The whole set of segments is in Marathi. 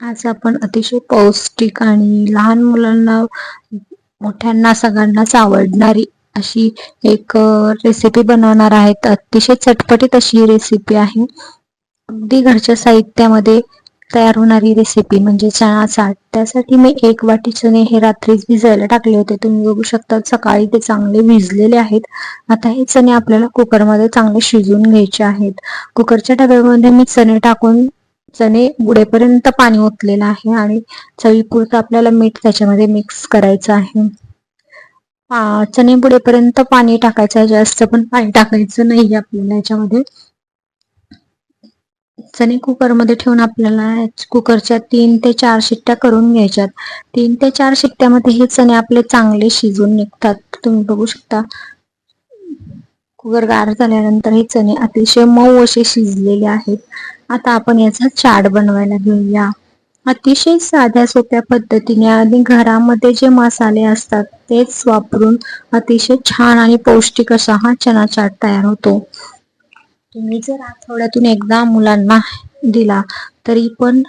आज आपण अतिशय पौष्टिक आणि लहान मुलांना मोठ्यांना सगळ्यांनाच आवडणारी अशी एक रेसिपी बनवणार आहेत. अतिशय चटपटीत अशी रेसिपी आहे. अगदी घरच्या साहित्यामध्ये तयार होणारी रेसिपी म्हणजे चणा चाट. त्यासाठी मी एक वाटी चणे हे रात्रीच भिजायला टाकले होते. तुम्ही बघू शकता सकाळी ते चांगले भिजलेले आहेत. आता हे चणे आपल्याला कुकरमध्ये चांगले शिजवून घ्यायचे आहेत. कुकरच्या डब्यामध्ये मी चणे टाकून चणे बुडेपर्यंत पाणी ओतलेलं आहे आणि चवीपुरतं आपल्याला मीठ त्याच्यामध्ये मिक्स करायचं आहे. चणे बुडेपर्यंत पाणी टाकायचं आहे. जास्त पण पाणी टाकायचं नाही आपल्याला याच्यामध्ये. चणे कुकरमध्ये ठेवून आपल्याला कुकरच्या तीन ते चार शिट्ट्या करून घ्यायच्यात. तीन ते चार शिट्ट्यामध्ये हे चणे आपले चांगले शिजून निघतात. तुम्ही बघू शकता. कुकर गार झाल्यानंतर हे चणे अतिशय मऊ असे शिजलेले आहेत. आता आपण याचा चाट बनवायला घेऊया. अतिशय साध्या सोप्या पद्धतीने आणि घरामध्ये जे मसाले असतात तेच वापरून अतिशय छान आणि पौष्टिक असा हा चना चाट तयार होतो. तुम्ही जर आठवड्यातून एकदा मुलांना दिला तरी पण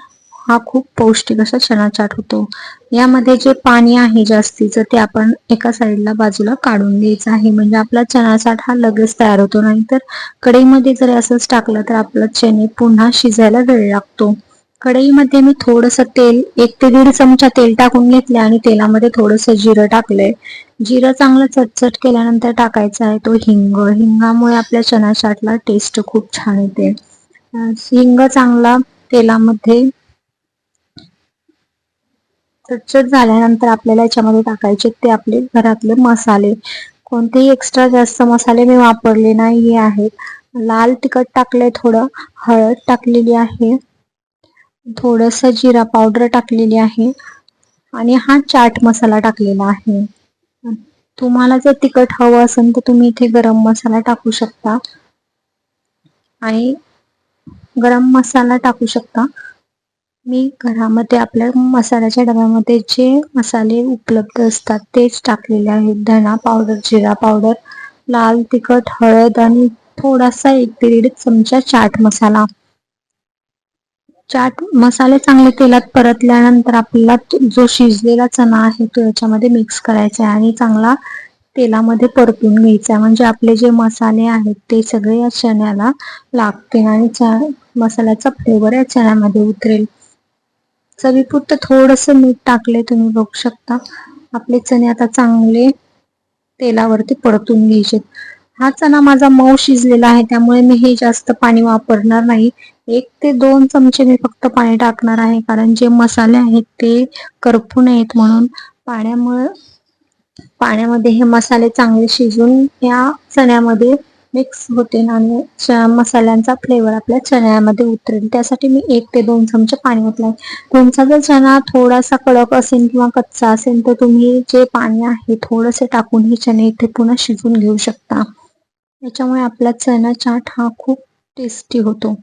हा खूप पौष्टिक असा चना चाट होतो. यामध्ये जे पाणी आहे जास्तीचं ते आपण एका साईडला बाजूला काढून द्यायचं आहे. म्हणजे आपला चना चाट हा लगेच तयार होतो. नाहीतर कढईमध्ये जर असंच टाकलं तर आपला चणे पुन्हा शिजायला वेळ लागतो. कढईमध्ये मी थोडस तेल एक ते दीड चमचा तेल टाकून घेतले आणि तेलामध्ये थोडस जिरं टाकलंय. जिरं चांगलं चटचट केल्यानंतर टाकायचं आहे तो हिंग. हिंगामुळे आपल्या चना चाटला टेस्ट खूप छान येते. हिंग चांगला तेलामध्ये चटचट झाल्यानंतर आपल्याला याच्यामध्ये टाकायचे ते आपले घरातले मसाले. कोणतेही एक्स्ट्रा जास्त मसाले मी वापरले नाही आहेत. लाल तिखट टाकले थोडं हळद टाकलेली आहे. थोडस जिरा पावडर टाकलेली आहे. आणि हा चाट मसाला टाकलेला आहे. तुम्हाला जर तिखट हवं असेल तर तुम्ही इथे गरम मसाला टाकू शकता. आणि गरम मसाला टाकू शकता. मी घरामध्ये आपल्या मसाल्याच्या डब्यामध्ये जे मसाले उपलब्ध असतात तेच टाकलेले आहेत. धना पावडर जिरा पावडर लाल तिखट हळद आणि थोडासा एक दीड चमचा चाट मसाला. चाट मसाले चांगले तेलात परतल्यानंतर आपल्याला जो शिजलेला चणा आहे तो याच्यामध्ये मिक्स करायचा आहे आणि चांगला तेलामध्ये परतून घ्यायचा म्हणजे आपले जे मसाले आहेत ते सगळे या चण्याला लागते आणि मसाल्याचा फ्लेवर या चण्यामध्ये उतरेल. चवीपुरतं थोडस मीठ टाकले तुम्ही बघू शकता. आपले चणे आता चांगले तेलावरती परतून घ्यायचे हा चणा माझा मऊ शिजलेला आहे त्यामुळे मी हे जास्त पाणी वापरणार नाही. एक ते दोन चमचे मी फक्त पाणी टाकणार आहे कारण जे मसाले आहेत ते करपू नयेत म्हणून. पाण्यामुळे पाण्यामध्ये हे मसाले चांगले शिजून या चण्यामध्ये मिक्स होते आणि मसाल्यांचा फ्लेवर आपल्या चण्यामध्ये उतरेल. त्यासाठी मी एक ते दोन चमचे पाणी ओतले तुमचा जर चणा थोडासा कडक असेल किंवा कच्चा असेल तर तुम्ही जे पाणी आहे थोडंसे टाकून हे चणे इथे पुन्हा शिजून घेऊ शकता. याच्यामुळे आपला चणा चाट हा खूप टेस्टी होतो.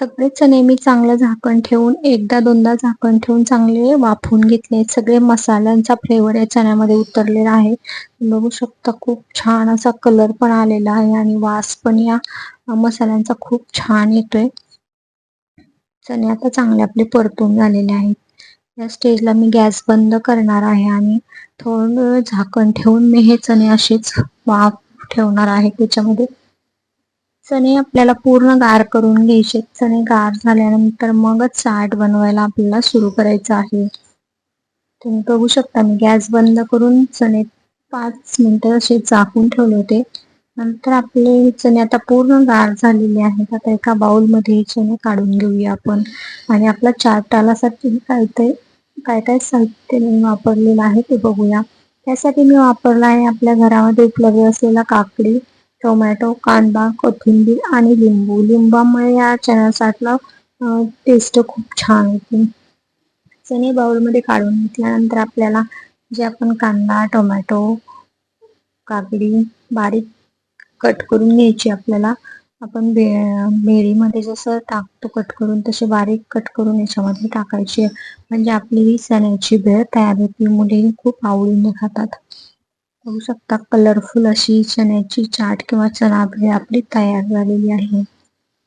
सगळे चणे मी चांगलं झाकण ठेवून एकदा दोनदा झाकण ठेवून चांगले वाफवून घेतले. सगळे मसाल्यांचा फ्लेवर या चण्यामध्ये उतरलेला आहे. बघू शकता खूप छान असा कलर पण आलेला आहे आणि वास पण या मसाल्यांचा खूप छान येतोय. चणे आता चांगले आपले परतून झालेले आहेत. या स्टेजला मी गॅस बंद करणार आहे आणि थोडं झाकण ठेवून मी हे चणे असेच वाफ ठेवणार आहे त्याच्यामध्ये. चणे आपल्याला पूर्ण गार करून घ्यायचे चणे गार झाल्यानंतर मगच चाट बनवायला आपल्याला सुरू करायचं आहे. तुम्ही बघू शकता मी गॅस बंद करून चणे पाच मिनिटं असे झाकून ठेवले होते. नंतर आपले चणे आता पूर्ण गार झालेले आहेत. आता एका बाउलमध्ये चणे काढून घेऊया आपण. आणि आपला चाट आलासाठी काय ते काय काय साहित्य मी वापरलेलं आहे ते बघूया. त्यासाठी मी वापरला आहे आपल्या घरामध्ये उपलब्ध असलेला काकडी. टोमॅटो कांदा कोथिंबीर आणि लिंबू. लिंबामुळे या चण्या साठला टेस्ट खूप छान होते. चणे बाउलमध्ये काढून घेतल्यानंतर आपल्याला जे आपण कांदा टोमॅटो काकडी बारीक कट करून घ्यायची आपल्याला आपण बे बेरीमध्ये जसं टाकतो कट करून तसे बारीक कट करून याच्यामध्ये टाकायची. म्हणजे आपली ही चण्याची भेळ तयार होती. मुले खूप आवडीने खातात. बघू शकता. कलरफुल अशी चण्याची चाट किंवा चना भेळ आपली तयार झालेली आहे.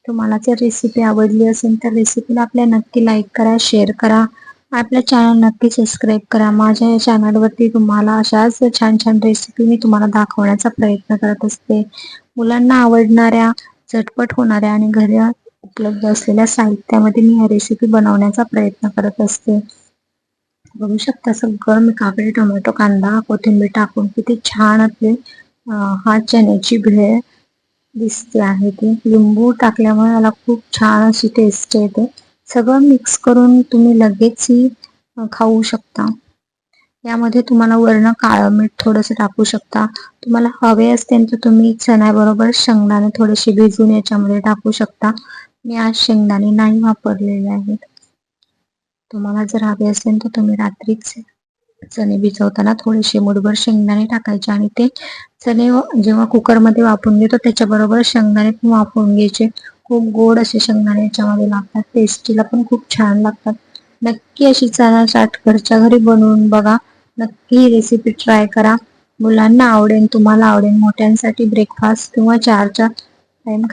तुम्हाला जर रेसिपी आवडली असेल तर रेसिपीला आपल्या नक्की लाईक करा शेअर करा. आपल्या चॅनल नक्की सबस्क्राईब करा. माझ्या या चॅनलवरती तुम्हाला अशाच छान छान रेसिपी मी तुम्हाला दाखवण्याचा प्रयत्न करत असते. मुलांना आवडणाऱ्या झटपट होणाऱ्या आणि घरी उपलब्ध असलेल्या साहित्यामध्ये मी ह्या रेसिपी बनवण्याचा प्रयत्न करत असते. बघू शकता सगळं. मी काकडी टोमॅटो कांदा कोथिंबीर टाकून किती छान आपले हा चण्याची भेळ दिसते आहे ती. लिंबू टाकल्यामुळे याला खूप छान अशी टेस्ट येते. सगळं मिक्स करून तुम्ही लगेचही खाऊ शकता. यामध्ये तुम्हाला वरण काळं मीठ थोडस टाकू शकता. तुम्हाला हवे असतील तर तुम्ही चण्याबरोबर शेंगदाणे थोडेसे भिजून याच्यामध्ये टाकू शकता. मी आज शेंगदाणे नाही वापरलेले आहेत. तुम्हाला जर हवे असेल तर तुम्ही रात्रीच चणे भिजवताना थोडेसे मुठभर शेंगदाणे टाकायचे आणि ते चणे जेव्हा कुकरमध्ये वापरून घेतो त्याच्याबरोबर शेंगदाणे पण वापरून घ्यायचे. खूप गोड असे शेंगदाणे याच्यामध्ये लागतात. टेस्टीला पण खूप छान लागतात. नक्की अशी चणा चाट घरच्या घरी बनवून बघा. नक्की ही रेसिपी ट्राय करा. मुलांना आवडेल तुम्हाला आवडेल मोठ्यांसाठी ब्रेकफास्ट किंवा चारच्या टाइम